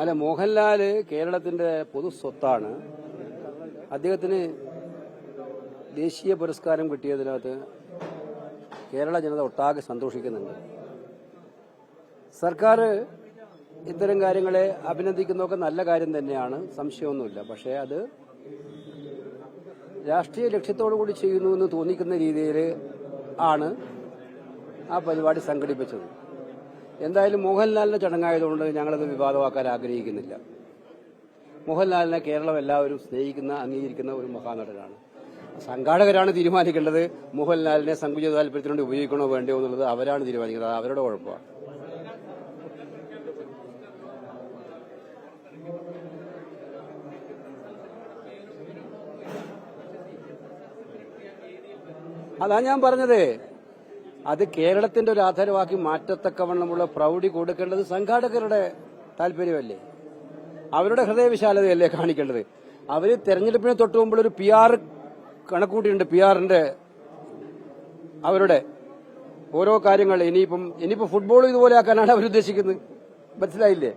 അല്ല മോഹൻലാൽ കേരളത്തിന്റെ പൊതു സ്വത്താണ്. അദ്ദേഹത്തിന് ദേശീയ പുരസ്കാരം കിട്ടിയതിനകത്ത് കേരള ജനത ഒട്ടാകെ സന്തോഷിക്കുന്നുണ്ട്. സർക്കാർ ഇത്തരം കാര്യങ്ങളെ അഭിനന്ദിക്കുന്നതൊക്കെ നല്ല കാര്യം തന്നെയാണ് സംശയമൊന്നുമില്ല. പക്ഷേ അത് രാഷ്ട്രീയ ലക്ഷ്യത്തോടു കൂടി ചെയ്യുന്നു എന്ന് തോന്നിക്കുന്ന രീതിയിൽ ആണ് ആ പരിപാടി സംഘടിപ്പിച്ചത്. എന്തായാലും മോഹൻലാലിന്റെ ചടങ്ങായതുകൊണ്ട് ഞങ്ങളത് വിവാദമാക്കാൻ ആഗ്രഹിക്കുന്നില്ല. മോഹൻലാലിനെ കേരളം എല്ലാവരും സ്നേഹിക്കുന്ന അംഗീകരിക്കുന്ന ഒരു മഹാനടനാണ്. സംഘാടകരാണ് തീരുമാനിക്കേണ്ടത്. മോഹൻലാലിനെ സങ്കുചിത താല്പര്യത്തിനുവേണ്ടി ഉപയോഗിക്കണോ വേണ്ടയോ എന്നുള്ളത് അവരാണ് തീരുമാനിക്കുന്നത്. അവരുടെ കുഴപ്പമാണ്. അതാ ഞാൻ പറഞ്ഞത്. അത് കേരളത്തിന്റെ ഒരു ആധാരമാക്കി മാറ്റത്തക്കവണ്ണമുള്ള പ്രൗഢി കൊടുക്കേണ്ടത് സംഘാടകരുടെ താല്പര്യമല്ലേ? അവരുടെ ഹൃദയവിശാലതയല്ലേ കാണിക്കേണ്ടത്? അവർ തെരഞ്ഞെടുപ്പിനെ തൊട്ട് മുമ്പ് ഒരു പി ആർ കണക്കൂട്ടിയിട്ടുണ്ട് പി ആറിന്റെ അവരുടെ ഓരോ കാര്യങ്ങൾ. ഇനിയിപ്പം ഇനിയിപ്പോ ഫുട്ബോൾ ഇതുപോലെ ആക്കാനാണ് അവർ ഉദ്ദേശിക്കുന്നത്. മനസ്സിലായില്ലേ?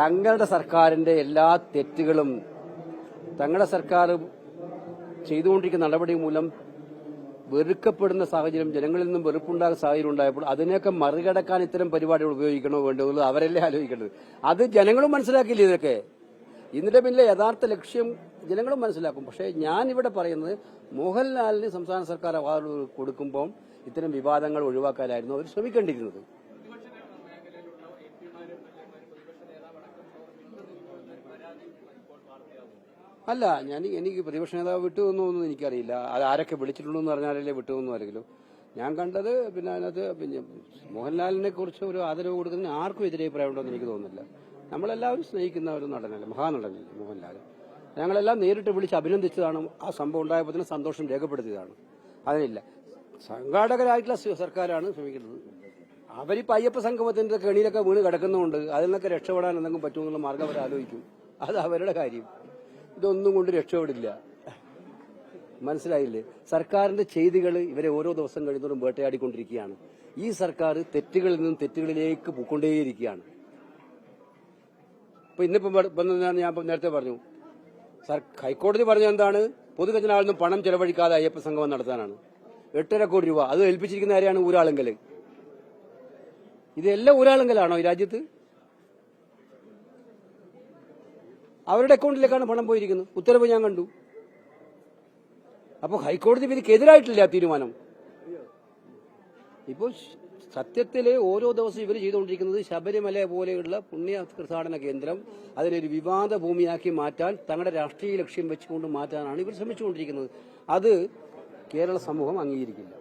തങ്ങളുടെ സർക്കാരിന്റെ എല്ലാ തെറ്റുകളും തങ്ങളുടെ സർക്കാർ ചെയ്തുകൊണ്ടിരിക്കുന്ന നടപടി മൂലം വെറുക്കപ്പെടുന്ന സാഹചര്യം ജനങ്ങളിൽ നിന്നും വെറുപ്പുണ്ടാകുന്ന സാഹചര്യം ഉണ്ടായപ്പോൾ അതിനെയൊക്കെ മറികടക്കാൻ ഇത്തരം പരിപാടികൾ ഉപയോഗിക്കണോ വേണ്ടോ അവരല്ലേ ആലോചിക്കേണ്ടത്? അത് ജനങ്ങളും മനസ്സിലാക്കിയില്ല ഇതൊക്കെ? ഇതിന്റെ പിന്നിലെ യഥാർത്ഥ ലക്ഷ്യം ജനങ്ങളും മനസ്സിലാക്കും. പക്ഷേ ഞാൻ ഇവിടെ പറയുന്നത് മോഹൻലാലിന് സംസ്ഥാന സർക്കാർ അവാർഡ് കൊടുക്കുമ്പോൾ ഇത്തരം വിവാദങ്ങൾ ഒഴിവാക്കാനായിരുന്നു അവർ ശ്രമിക്കേണ്ടിയിരുന്നത്. അല്ല ഞാൻ എനിക്ക് പ്രതിപക്ഷ നേതാവ് വിട്ടുവന്നൊന്നും എനിക്കറിയില്ല. അത് ആരൊക്കെ വിളിച്ചിട്ടുണ്ടെന്ന് പറഞ്ഞാലല്ലേ വിട്ടുവന്നു ആരെങ്കിലും. ഞാൻ കണ്ടത് പിന്നെ അതിനകത്ത് പിന്നെ മോഹൻലാലിനെ കുറിച്ച് ഒരു ആദരവ് കൊടുക്കുന്ന ആർക്കും എതിരെ അഭിപ്രായമുണ്ടെന്ന് എനിക്ക് തോന്നുന്നില്ല. നമ്മളെല്ലാവരും സ്നേഹിക്കുന്ന ഒരു നടനല്ലേ മഹാനടനല്ലേ മോഹൻലാൽ ഞങ്ങളെല്ലാം നേരിട്ട് വിളിച്ച് അഭിനന്ദിച്ചതാണ്. ആ സംഭവം ഉണ്ടായപ്പോൾ തന്നെ സന്തോഷം രേഖപ്പെടുത്തിയതാണ്. അതിനില്ല. സംഘാടകരായിട്ടുള്ള സർക്കാരാണ് ശ്രമിക്കുന്നത്. അവരിപ്പോ അയ്യപ്പ സംഗമത്തിന്റെ കെണിയിലൊക്കെ വീണ് കിടക്കുന്നുണ്ട് അതിൽ നിന്നൊക്കെ രക്ഷപ്പെടാൻ എന്തെങ്കിലും പറ്റുമെന്നുള്ള മാർഗം അവർ ആലോചിക്കും അത് അവരുടെ കാര്യം. ഇതൊന്നും കൊണ്ട് രക്ഷപ്പെടില്ല. മനസ്സിലായില്ലേ? സർക്കാരിന്റെ ചെയ്തികൾ ഇവരെ ഓരോ ദിവസം കഴിയുന്നതും വേട്ടയാടിക്കൊണ്ടിരിക്കുകയാണ്. ഈ സർക്കാർ തെറ്റുകളിൽ നിന്നും തെറ്റുകളിലേക്ക് പോയിക്കൊണ്ടേയിരിക്കുകയാണ്. ഇപ്പൊ ഇന്നിപ്പോ ഞാൻ നേരത്തെ പറഞ്ഞു. ഹൈക്കോടതി പറഞ്ഞ എന്താണ്? പൊതുഖജനാവിൽ നിന്നും പണം ചെലവഴിക്കാതെ അയ്യപ്പ സംഗമം നടത്താനാണ്. എട്ടര കോടി രൂപ. അത് ഏൽപ്പിച്ചിരിക്കുന്ന ആരെയാണ്? ഊരാളുങ്കൽ ഇതെല്ലാം ഊരാളുങ്കലാണോ ഈ രാജ്യത്ത്? അവരുടെ അക്കൗണ്ടിലേക്കാണ് പണം പോയിരിക്കുന്നത്. ഉത്തരവ് ഞാൻ കണ്ടു. അപ്പോൾ ഹൈക്കോടതി വിധിക്കെതിരായിട്ടില്ല ആ തീരുമാനം. ഇപ്പോൾ സത്യത്തിലെ ഓരോ ദിവസവും ഇവർ ചെയ്തുകൊണ്ടിരിക്കുന്നത് ശബരിമല പോലെയുള്ള പുണ്യ തീർത്ഥാടന കേന്ദ്രം അതിനൊരു വിവാദ ഭൂമിയാക്കി മാറ്റാൻ തങ്ങളുടെ രാഷ്ട്രീയ ലക്ഷ്യം വെച്ചുകൊണ്ട് മാറ്റാനാണ് ഇവർ ശ്രമിച്ചുകൊണ്ടിരിക്കുന്നത്. അത് കേരള സമൂഹം അംഗീകരിക്കില്ല.